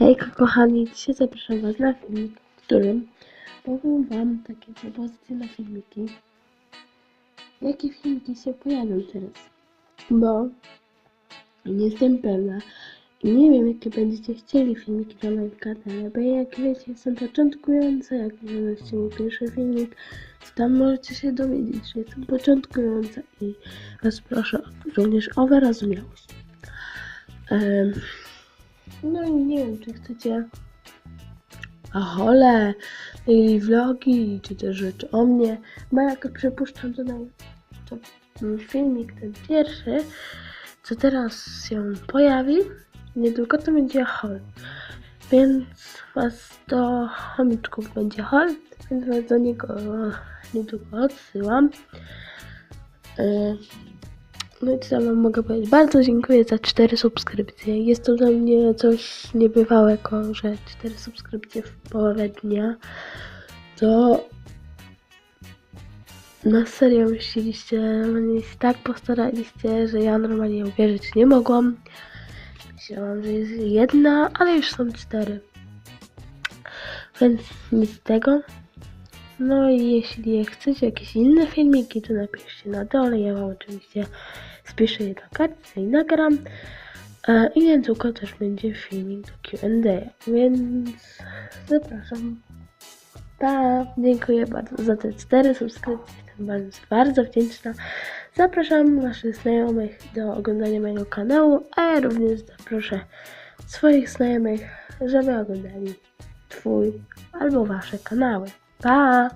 Hejka kochani, dzisiaj zapraszam was na filmik, w którym powiem wam takie propozycje na filmiki. Jakie filmiki się pojawią teraz? Bo nie jestem pewna i nie wiem jakie będziecie chcieli filmiki na moim kanale, bo jak wiecie jestem początkująca, jak oglądacie mój pierwszy filmik, to tam możecie się dowiedzieć, że jestem początkująca i was proszę również o wyrozumiałość. Em, no i nie wiem, czy chcecie ahole, daily vlogi, czy też rzeczy o mnie, bo jak przypuszczam, to, naj, to filmik ten pierwszy, co teraz się pojawi, niedługo to będzie haul. Więc was do chomiczków będzie haul, więc was do niego niedługo odsyłam. Yy, no i co wam mogę powiedzieć? Bardzo dziękuję za 4 subskrypcje. Jest to dla mnie coś niebywałego, że 4 subskrypcje w połowie dnia. To na serio myśleliście, mnie się tak postaraliście, że ja normalnie uwierzyć nie mogłam. Myślałam, że jest jedna, ale już są cztery. Więc nic z tego. No i jeśli chcecie jakieś inne filmiki, to napiszcie na dole. Ja wam oczywiście spiszę je na kartce i nagram. E, I niedługo też będzie filmik do Q&A, więc zapraszam. Pa! Dziękuję bardzo za te cztery subskrypcje. Jestem bardzo, bardzo wdzięczna. Zapraszam waszych znajomych do oglądania mojego kanału, a ja również zaproszę swoich znajomych, żeby oglądali twój albo wasze kanały. Pa!